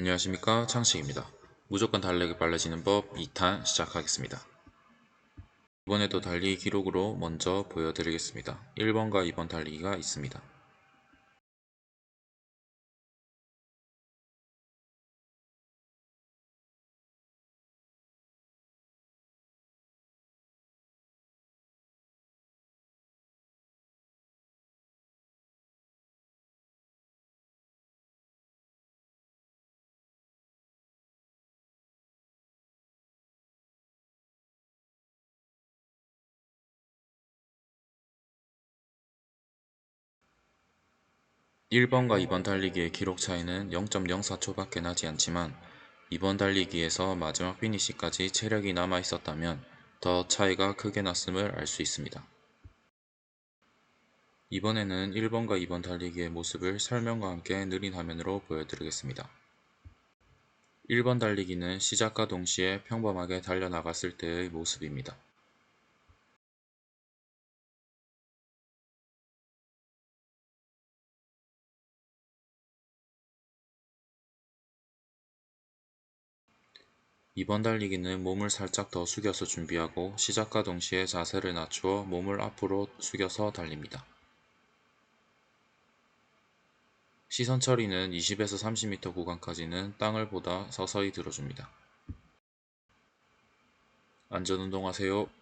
안녕하십니까 창식입니다. 무조건 달리기 빨라지는 법 2탄 시작하겠습니다. 이번에도 달리기 기록으로 먼저 보여드리겠습니다. 1번과 2번 달리기가 있습니다. 1번과 2번 달리기의 기록 차이는 0.04초 밖에 나지 않지만 2번 달리기에서 마지막 피니시까지 체력이 남아 있었다면 더 차이가 크게 났음을 알 수 있습니다. 이번에는 1번과 2번 달리기의 모습을 설명과 함께 느린 화면으로 보여드리겠습니다. 1번 달리기는 시작과 동시에 평범하게 달려나갔을 때의 모습입니다. 2번 달리기는 몸을 살짝 더 숙여서 준비하고 시작과 동시에 자세를 낮추어 몸을 앞으로 숙여서 달립니다. 시선 처리는 20에서 30m 구간까지는 땅을 보다 서서히 들어줍니다. 안전운동하세요.